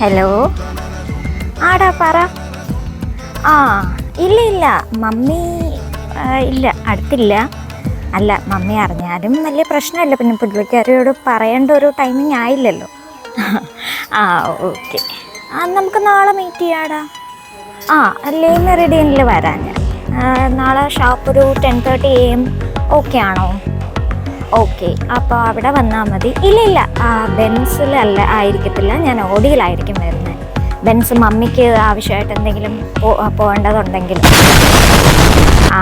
Hello ആടാ പറ. ആ ഇല്ല ഇല്ല. മമ്മി ഇല്ല അടുത്തില്ല. അല്ല മമ്മി അറിഞ്ഞാലും വലിയ പ്രശ്നമല്ല. പിന്നെ പുള്ളിക്കാരിയോട് പറയേണ്ട ഒരു ടൈമിങ് ആയില്ലല്ലോ. ആ ഓക്കെ ആ നമുക്ക് നാളെ മീറ്റ് ചെയ്യാടാ. ആ അല്ലേ മെറിഡിയനിൽ വരാം ഞാൻ നാളെ ഷോപ്പ് ഒരു ten thirty A M okay ആണോ? ഓക്കെ അപ്പോൾ അവിടെ വന്നാൽ മതി. ഇല്ല ഇല്ല ബെൻസിലല്ല ആയിരിക്കത്തില്ല. ഞാൻ ഓടിയിലായിരിക്കും വരുന്നത് ബെൻസ് മമ്മിക്ക് ആവശ്യമായിട്ട് എന്തെങ്കിലും പോകേണ്ടതുണ്ടെങ്കിൽ. ആ.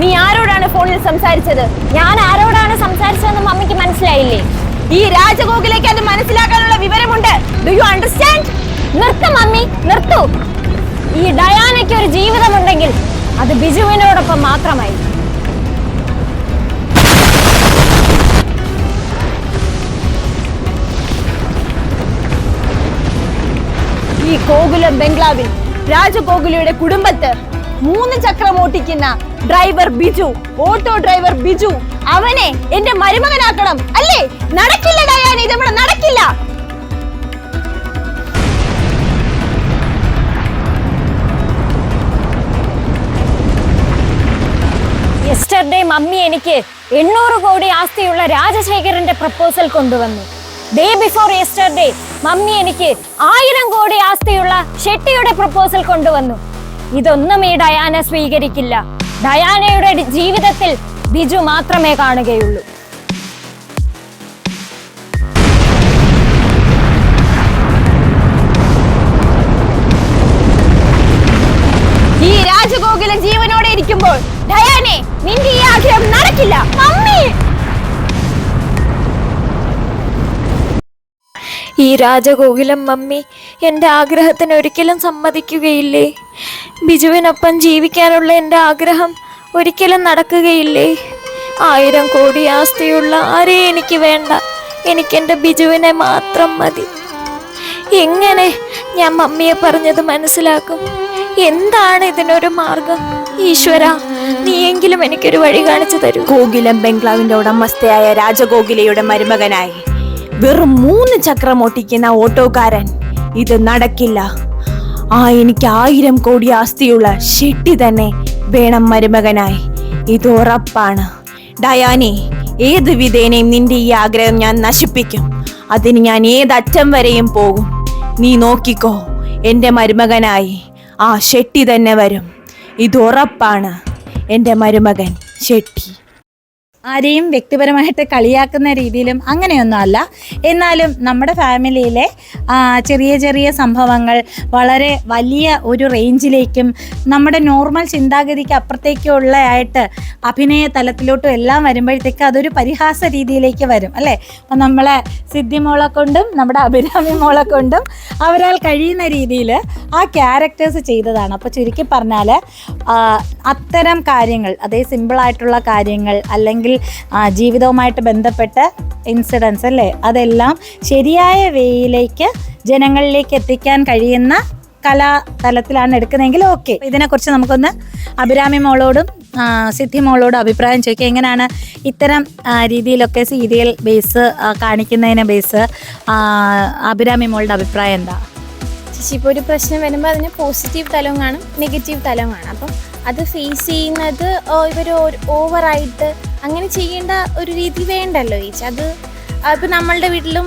നീ ആരോടാണ് ഫോണിൽ സംസാരിച്ചത്? ഞാൻ ആരോടാണ് സംസാരിച്ചതെന്ന് മമ്മിക്ക് മനസ്സിലായില്ലേ? ഈ രാജഗോകുലേക്ക് അത് മനസ്സിലാക്കാനുള്ള വിവരമുണ്ട്. ഡു യു അണ്ടർസ്റ്റാൻഡ് നിർത്തു മമ്മി നിർത്തു. ഈ ഡയാനയ്ക്ക് ഒരു ജീവിതമുണ്ടെങ്കിൽ അത് ബിജുവിനോടൊപ്പം മാത്രമായി ഈ കോകുലം ബംഗ്ലാവിൽ രാജഗോകുലയുടെ കുടുംബത്ത് മൂന്ന് ചക്രം ഓട്ടിക്കുന്ന driver Biju auto driver Biju. അവനെ എന്റെ മരുമകനാക്കണം. അല്ലേ? നടക്കില്ല ഡയാന. നടക്കില്ല. യെസ്റ്റർഡേ മമ്മി എനിക്ക് എണ്ണൂറ് കോടി ആസ്തിയുള്ള രാജശേഖരന്റെ പ്രപ്പോസൽ കൊണ്ടുവന്നു. ഡേ ബിഫോർ യെസ്റ്റർഡേ മമ്മി എനിക്ക് ആയിരം കോടി ആസ്തിയുള്ള ഷെട്ടിയുടെ പ്രപ്പോസൽ കൊണ്ടുവന്നു. ഇതൊന്നും ഈ ഡയാന സ്വീകരിക്കില്ല. ഡയാനയുടെ ജീവിതത്തിൽ ബിജു മാത്രമേ കാണുകയുള്ളൂ. ഈ രാജഗോകുല ജീവനോടെ ഇരിക്കുമ്പോൾ ഡയാനെ നിന്റെ ഈ ആഗ്രഹം നടക്കില്ല. മമ്മി! ഈ രാജഗോകുലം മമ്മി എന്റെ ആഗ്രഹത്തിന് ഒരിക്കലും സമ്മതിക്കുകയില്ലേ? ബിജുവിനൊപ്പം ജീവിക്കാനുള്ള എന്റെ ആഗ്രഹം ഒരിക്കലും നടക്കുകയില്ലേ? ആയിരം കോടി ആസ്തിയുള്ള ആരേ എനിക്ക് വേണ്ട? എനിക്കെന്റെ ബിജുവിനെ മാത്രം മതി. എങ്ങനെ ഞാൻ മമ്മിയെ പറഞ്ഞത് മനസ്സിലാക്കും? എന്താണ് ഇതിനൊരു മാർഗം? ഈശ്വര നീയെങ്കിലും എനിക്കൊരു വഴി കാണിച്ചു തരൂ. ഗോകുലം ബംഗ്ലാവിന്റെ ഉടമസ്ഥയായ രാജഗോകുലയുടെ മരുമകനായി. വെറും മൂന്ന് ചക്രം ഓട്ടിക്കുന്ന ഓട്ടോക്കാരൻ. ഇത് നടക്കില്ല. ആ എനിക്ക് ആയിരം കോടി ആസ്തിയുള്ള ഷെട്ടി തന്നെ വേണം മരുമകനായി. ഇത് ഉറപ്പാണ്. ഡയാനെ ഏത് വിധേനയും നിന്റെ ഈ ആഗ്രഹം ഞാൻ നശിപ്പിക്കും. അതിന് ഞാൻ ഏതറ്റം വരെയും പോകും. നീ നോക്കിക്കോ എന്റെ മരുമകനായി ആ ഷെട്ടി തന്നെ വരും. ഇത് ഉറപ്പാണ്. എന്റെ മരുമകൻ ഷെട്ടി. ആരെയും വ്യക്തിപരമായിട്ട് കളിയാക്കുന്ന രീതിയിലും അങ്ങനെയൊന്നും അല്ല. എന്നാലും നമ്മുടെ ഫാമിലിയിലെ ചെറിയ ചെറിയ സംഭവങ്ങൾ വളരെ വലിയ ഒരു റേഞ്ചിലേക്കും നമ്മുടെ നോർമൽ ചിന്താഗതിക്ക് അപ്പുറത്തേക്കുള്ള ആയിട്ട് അഭിനയ തലത്തിലോട്ടും എല്ലാം വരുമ്പോഴത്തേക്ക് അതൊരു പരിഹാസ രീതിയിലേക്ക് വരും അല്ലേ? അപ്പം നമ്മളെ സിദ്ധി മോളെ കൊണ്ടും നമ്മുടെ അഭിരാമി മോളെ കൊണ്ടും അവരാൽ കഴിയുന്ന രീതിയിൽ ആ ക്യാരക്ടേഴ്സ് ചെയ്തതാണ്. അപ്പോൾ ചുരുക്കി പറഞ്ഞാൽ അത്തരം കാര്യങ്ങൾ അതേ സിമ്പിളായിട്ടുള്ള കാര്യങ്ങൾ അല്ലെങ്കിൽ ജീവിതവുമായിട്ട് ബന്ധപ്പെട്ട ഇൻസിഡൻസ് അല്ലേ? അതെല്ലാം ശരിയായ വേയിലേക്ക് ജനങ്ങളിലേക്ക് എത്തിക്കാൻ കഴിയുന്ന കലാ തലത്തിലാണ് എടുക്കുന്നതെങ്കിൽ ഓക്കെ ഇതിനെക്കുറിച്ച് നമുക്കൊന്ന് അഭിരാമി മോളോടും സിദ്ധി മോളോടും അഭിപ്രായം ചോദിക്കാം. എങ്ങനെയാണ് ഇത്തരം രീതിയിലൊക്കെ സീരിയൽ ബേസ് കാണിക്കുന്നതിനെ ബേസ് അഭിരാമി മോളുടെ അഭിപ്രായം എന്താ? ചേച്ചി ഇപ്പോൾ ഒരു പ്രശ്നം വരുമ്പോൾ അതിന് പോസിറ്റീവ് തലവും കാണും നെഗറ്റീവ് തലവും കാണും. അപ്പം അത് ഫേസ് ചെയ്യുന്നത് ഇവർ ഓവറായിട്ട് അങ്ങനെ ചെയ്യേണ്ട ഒരു രീതി വേണ്ടല്ലോ ചേച്ചി അത് ഇപ്പം നമ്മളുടെ വീട്ടിലും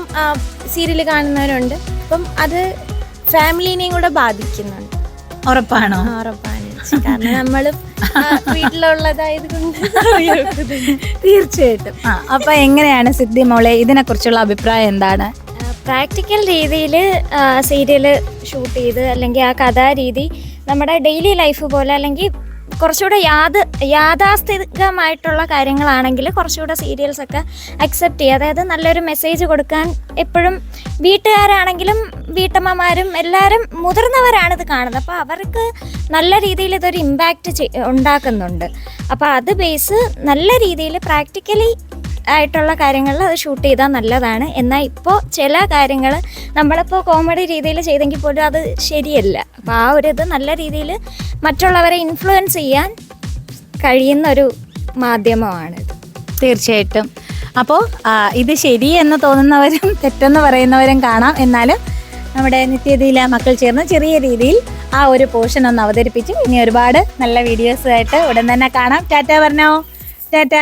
സീരിയൽ കാണുന്നവരുണ്ട്. അപ്പം അത് ഫാമിലിനെയും കൂടെ ബാധിക്കുന്നുണ്ട്. ഉറപ്പാണോ? ഉറപ്പാണ് കാരണം നമ്മൾ വീട്ടിലുള്ളതായത് കൊണ്ട് തീർച്ചയായിട്ടും. അപ്പൊ എങ്ങനെയാണ് സിദ്ധി മോളെ ഇതിനെ കുറിച്ചുള്ള അഭിപ്രായം എന്താണ്? പ്രാക്ടിക്കൽ രീതിയിൽ സീരിയൽ ഷൂട്ട് ചെയ്ത് അല്ലെങ്കിൽ ആ കഥാരീതി നമ്മുടെ ഡെയിലി ലൈഫ് പോലെ അല്ലെങ്കിൽ കുറച്ചുകൂടെ യാത് യാഥാസ്ഥിതികമായിട്ടുള്ള കാര്യങ്ങളാണെങ്കിൽ കുറച്ചുകൂടെ സീരിയൽസ് ഒക്കെ അക്സെപ്റ്റ് ചെയ്യുക. അതായത് നല്ലൊരു മെസ്സേജ് കൊടുക്കാൻ എപ്പോഴും വീട്ടുകാരാണെങ്കിലും വീട്ടമ്മമാരും എല്ലാവരും മുതിർന്നവരാണ് ഇത് കാണുന്നത്. അപ്പോൾ അവർക്ക് നല്ല രീതിയിൽ ഇതൊരു ഇമ്പാക്റ്റ് ഉണ്ടാക്കുന്നുണ്ട്. അപ്പോൾ അത് ബേസ് നല്ല രീതിയിൽ പ്രാക്ടിക്കലി ആയിട്ടുള്ള കാര്യങ്ങളിൽ അത് ഷൂട്ട് ചെയ്താൽ നല്ലതാണ്. എന്നാൽ ഇപ്പോൾ ചില കാര്യങ്ങൾ നമ്മളിപ്പോൾ കോമഡി രീതിയിൽ ചെയ്തെങ്കിൽ പോലും അത് ശരിയല്ല. അപ്പോൾ ആ ഒരു ഇത് നല്ല രീതിയിൽ മറ്റുള്ളവരെ ഇൻഫ്ലുവൻസ് ചെയ്യാൻ കഴിയുന്ന ഒരു മാധ്യമമാണിത് തീർച്ചയായിട്ടും. അപ്പോൾ ഇത് ശരി എന്ന് തോന്നുന്നവരും തെറ്റെന്ന് പറയുന്നവരും കാണാം. എന്നാലും നമ്മുടെ നിത്യതയിലെ മക്കൾ ചേർന്ന് ചെറിയ രീതിയിൽ ആ ഒരു പോർഷൻ ഒന്ന് അവതരിപ്പിച്ചു. ഇനി ഒരുപാട് നല്ല വീഡിയോസ് ആയിട്ട് ഉടൻ തന്നെ കാണാം. ടാറ്റ പറഞ്ഞോ? ടാറ്റ.